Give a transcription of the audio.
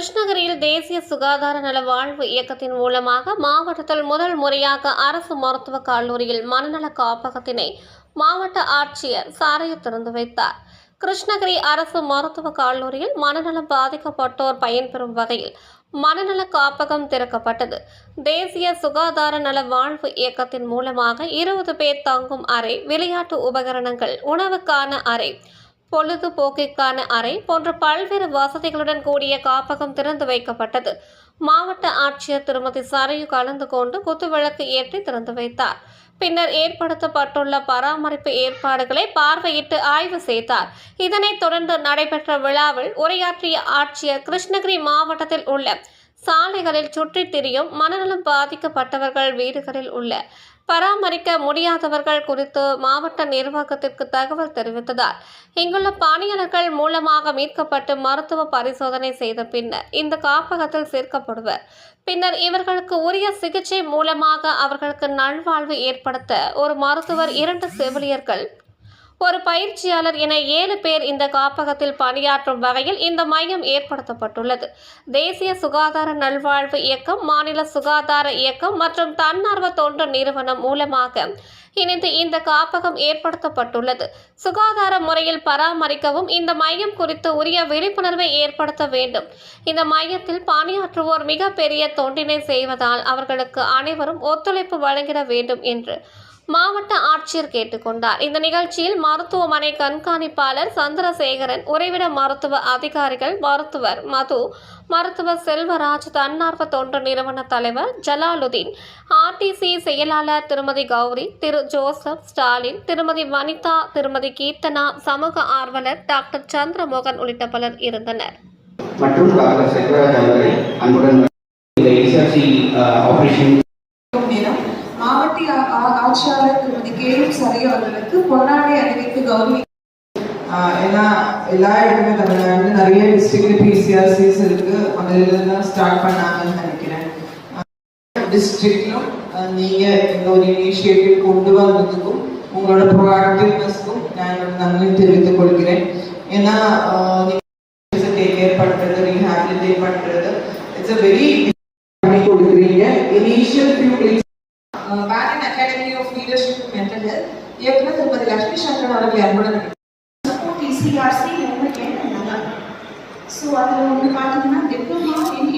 கிருஷ்ணகிரியில் தேசிய சுகாதார நல வாழ்வு இயக்கத்தின் மூலமாக மாவட்டத்தில் முதல் முறையாக அரசு மருத்துவக் கல்லூரியில் மனநல காப்பகத்தினை மாவட்ட ஆட்சியர் சாரைய திறந்து வைத்தார். கிருஷ்ணகிரி அரசு மருத்துவக் கல்லூரியில் மனநலம் பாதிக்கப்பட்டோர் பயன்பெறும் வகையில் மனநல காப்பகம் திறக்கப்பட்டது. தேசிய சுகாதார நல வாழ்வு இயக்கத்தின் மூலமாக இருபது பேர் தங்கும் அறை விளையாட்டு உபகரணங்கள் உணவுக்கான அறை பொழுதுபோக்கிற்கான அறை போன்ற பல்வேறு வசதிகளுடன் கூடிய காப்பகம் திறந்து வைக்கப்பட்டது. மாவட்ட ஆட்சியர் திருமதி சரையு கலந்து கொண்டு குத்துவிளக்கு ஏற்றி திறந்து வைத்தார். பின்னர் ஏற்படுத்தப்பட்டுள்ள பராமரிப்பு ஏற்பாடுகளை பார்வையிட்டு ஆய்வு செய்தார். இதனைத் தொடர்ந்து நடைபெற்ற விழாவில் உரையாற்றிய ஆட்சியர் கிருஷ்ணகிரி மாவட்டத்தில் உள்ள சாலைகளில் சுற்றித் திரியும் மனநலம் பாதிக்கப்பட்டவர்கள் வீடுகளில் உள்ள பராமரிக்க முடியாதவர்கள் குறித்து மாவட்ட நிர்வாகத்திற்கு தகவல் தெரிவித்ததால் இங்குள்ள பணியாளர்கள் மூலமாக மீட்கப்பட்டு மருத்துவ பரிசோதனை செய்த பின்னர் இந்த காப்பகத்தில் சேர்க்கப்படுவர். பின்னர் இவர்களுக்கு உரிய சிகிச்சை மூலமாக அவர்களுக்கு நல்வாழ்வு ஏற்படுத்த ஒரு மருத்துவர் இரண்டு செவிலியர்கள் ஒரு பயிற்சியாளர் என ஏழு பேர் இந்த காப்பகத்தில் பணியாற்றும் வகையில் இந்த மையம் ஏற்படுத்தப்பட்டுள்ளது. தேசிய சுகாதார நல்வாழ்வு இயக்கம் மாநில சுகாதார இயக்கம் மற்றும் தன்னார்வ தொண்டு நிறுவனம் மூலமாக இணைந்து இந்த காப்பகம் ஏற்படுத்தப்பட்டுள்ளது. சுகாதார முறையில் பராமரிக்கவும் இந்த மையம் குறித்து உரிய விழிப்புணர்வை ஏற்படுத்த வேண்டும். இந்த மையத்தில் பணியாற்றுவோர் மிகப்பெரிய தொண்டினை செய்வதால் அவர்களுக்கு அனைவரும் ஒத்துழைப்பு வழங்கிட வேண்டும் என்று மாவட்ட ஆட்சியர் கேட்டுக்கொண்டார். இந்த நிகழ்ச்சியில் மருத்துவமனை கண்காணிப்பாளர் சந்திரசேகரன் உறைவிட மருத்துவ அதிகாரிகள் மருத்துவர் மது மருத்துவர் செல்வராஜ் தன்னார்வ தொண்டு நிறுவன தலைவர் ஜலாலுதீன் ஆர்டிசி செயலாளர் திருமதி கௌரி திரு ஜோசப் ஸ்டாலின் திருமதி வனிதா திருமதி கீர்த்தனா சமூக ஆர்வலர் டாக்டர் சந்திரமோகன் உள்ளிட்ட பலர் இருந்தனர். மற்றும் டாக்டர் செல்வராஜ் அவர்களை அன்புடன் இந்த எஸ்ஆர்சி ஆபரேஷன் மாவட்ட ஆட்சியாளர் திருமதி கே எம் சரி அவர்களுக்கு பொன்னாடை அணிவித்து கௌரவி ஏன்னா எல்லா இடமே தமிழ்நாடு நிறைய டிஸ்ட்ரிக்ட்ல பிசிஆர்சிஸ் இருக்கு. அதில் தான் ஸ்டார்ட் பண்ணாங்கன்னு நினைக்கிறேன். டிஸ்ட்ரிக்ட்லும் நீங்க இந்த ஒரு இனிஷியேட்டிவ் கொண்டு வந்ததுக்கும் உங்களோட ப்ரோஆக்டிவ்னஸ்க்கும் நான் என்னோட நன்றி தெரிவித்துக் கொள்கிறேன். ஏன்னா டேக் கேர் பண்றது ரீஹாபிலிட்டேட் பண்றது இட்ஸ் அ வெரி பண்ணி கொடுக்குறீங்க. Initial few days academy of leadership and mental health இயக்குனர் திருமதி லட்சுமி சந்திரன் அவர்கள் அன்புடன் சப்போர்ட் இசிஆர்சி ஸோ அதில் ஒன்று பார்த்தீங்கன்னா டிப்ளமா இன்